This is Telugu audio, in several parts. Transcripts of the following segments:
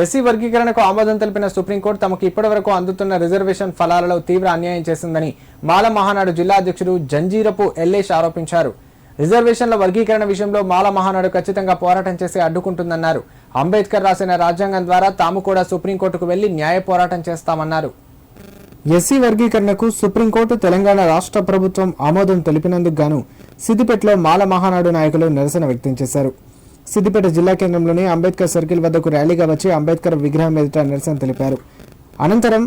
ఎస్సీ వర్గీకరణకు ఆమోదం తెలిపిన సుప్రీంకోర్టు తమకు ఇప్పటివరకు అందుతున్న రిజర్వేషన్ ఫలాలలో తీవ్ర అన్యాయం చేసిందని మాల మహానాడు జిల్లా అధ్యక్షుడు జంజీరపు ఎల్లేష్ ఆరోపించారు. రిజర్వేషన్ల వర్గీకరణ విషయంలో మాల మహానాడు ఖచ్చితంగా పోరాటం చేసి అడ్డుకుంటుందన్నారు. అంబేద్కర్ రాసిన రాజ్యాంగం ద్వారా తాము కూడా సుప్రీంకోర్టుకు వెళ్ళి న్యాయ పోరాటం చేస్తామన్నారు. ఎస్సీ వర్గీకరణకు సుప్రీంకోర్టు తెలంగాణ రాష్ట్ర ప్రభుత్వం ఆమోదం తెలిపినందుకు గాను సిద్దిపేటలో మాల మహానాడు నాయకులు నిరసన వ్యక్తం చేశారు. సిద్దిపేట జిల్లా కేంద్రంలోని అంబేద్కర్ సర్కిల్ వద్దకు ర్యాలీగా వచ్చి అంబేద్కర్ విగ్రహం ఎదుట నిరసన తెలిపారు. అనంతరం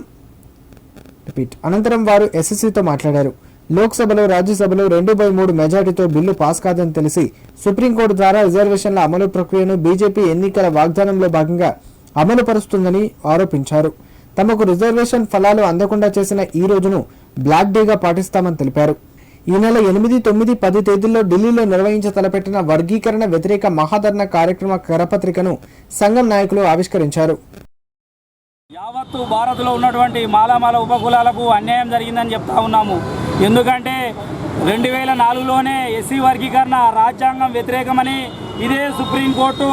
రిపీట్ అనంతరం వారు ఎస్ఎస్సీతో మాట్లాడారు. లోక్సభలో రాజ్యసభలో రెండు బై మూడు మెజార్టీతో బిల్లు పాస్ కాదని తెలిసి సుప్రీంకోర్టు ద్వారా రిజర్వేషన్ల అమలు ప్రక్రియను బీజేపీ ఎన్నికల వాగ్దానంలో భాగంగా అమలు పరుస్తుందని ఆరోపించారు. తమకు రిజర్వేషన్ ఫలాలు అందకుండా చేసిన ఈ రోజును బ్లాక్ డేగా పాటిస్తామని తెలిపారు. ఈ నెల ఎనిమిది తొమ్మిది పది తేదీల్లో ఢిల్లీలో నిర్వహించ తలపెట్టిన వర్గీకరణ వ్యతిరేక మహాధర్ణ కార్యక్రమ కరపత్రికను సంఘం నాయకులు ఆవిష్కరించారు. యావత్తు భారత్లో ఉన్నటువంటి మాలామాల ఉపకులాలకు అన్యాయం జరిగిందని చెప్తా ఉన్నాము. ఎందుకంటే రెండు వేల నాలుగులోనే ఎస్సీ వర్గీకరణ రాజ్యాంగం వ్యతిరేకమని ఇదే సుప్రీంకోర్టు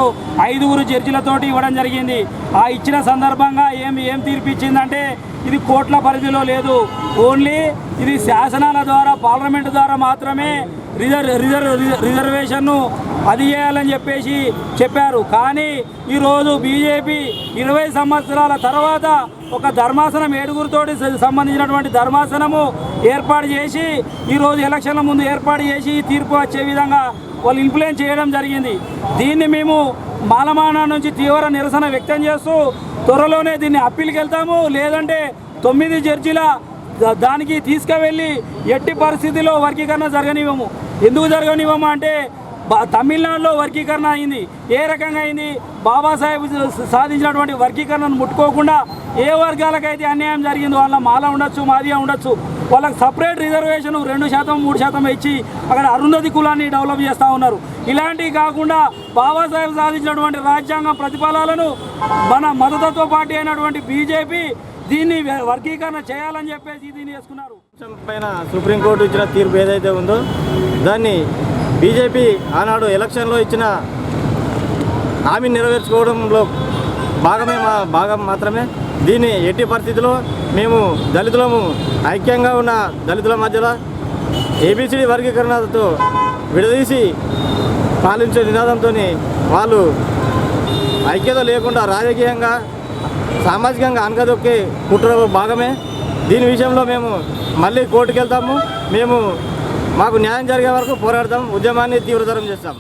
ఐదుగురు జడ్జిలతోటి ఇవ్వడం జరిగింది. ఆ ఇచ్చిన సందర్భంగా ఏం ఏం తీర్పు ఇచ్చిందంటే ఇది కోట్ల పరిధిలో లేదు. ఓన్లీ ఇది శాసనాల ద్వారా పార్లమెంట్ ద్వారా మాత్రమే రిజర్వ్ రిజర్వ్ రిజర్వేషన్ను అది చేయాలని చెప్పేసి చెప్పారు. కానీ ఈరోజు బీజేపీ ఇరవై సంవత్సరాల తర్వాత ఒక ధర్మాసనం ఏడుగురితోటి సంబంధించినటువంటి ధర్మాసనము ఏర్పాటు చేసి ఈరోజు ఎలక్షన్ల ముందు ఏర్పాటు చేసి తీర్పు వచ్చే విధంగా వాళ్ళు ఇన్ఫ్లుయెన్స్ చేయడం జరిగింది. దీన్ని మేము మాలమాన నుంచి తీవ్ర నిరసన వ్యక్తం చేస్తూ త్వరలోనే దీన్ని అప్పీల్కి వెళ్తాము లేదంటే తొమ్మిది జడ్జిల దానికి తీసుకువెళ్ళి ఎట్టి పరిస్థితిలో వర్గీకరణ జరగనివ్వము. ఎందుకు జరగనివ్వము అంటే బా- తమిళనాడులో వర్గీకరణ అయింది. ఏ రకంగా అయింది? బాబాసాహెబ్ సాధించినటువంటి వర్గీకరణను ముట్టుకోకుండా ఏ వర్గాలకైతే అన్యాయం జరిగిందో వాళ్ళ మాల ఉండొచ్చు మాదిగా ఉండొచ్చు వాళ్ళకి సపరేట్ రిజర్వేషన్ రెండు శాతం మూడు శాతం ఇచ్చి అక్కడ అరుంధతి కులాన్ని డెవలప్ చేస్తూ ఉన్నారు. ఇలాంటివి కాకుండా బాబాసాహెబ్ సాధించినటువంటి రాజ్యాంగ ప్రతిఫలాలను మన మతతత్వ పార్టీ అయినటువంటి బీజేపీ దీన్ని వర్గీకరణ చేయాలని చెప్పేసి దీన్ని చేసుకున్నారు పైన సుప్రీంకోర్టు ఇచ్చిన తీర్పు ఏదైతే ఉందో దాన్ని బీజేపీ ఆనాడు ఎలక్షన్లో ఇచ్చిన హామీ నెరవేర్చుకోవడంలో భాగమే మా భాగం మాత్రమే. దీన్ని ఎట్టి పరిస్థితిలో మేము దళితులము ఐక్యంగా ఉన్న దళితుల మధ్యలో ఏబిసిడి వర్గీకరణతో విడదీసి పాలించే నినాదంతో వాళ్ళు ఐక్యత లేకుండా రాజకీయంగా సామాజికంగా అనగదొక్కే కుట్ర భాగమే. దీని విషయంలో మేము మళ్ళీ కోర్టుకు వెళ్తాము మేము మాకు న్యాయం జరిగే వరకు పోరాడతాం ఉద్యమాన్ని తీవ్రతరం చేస్తాం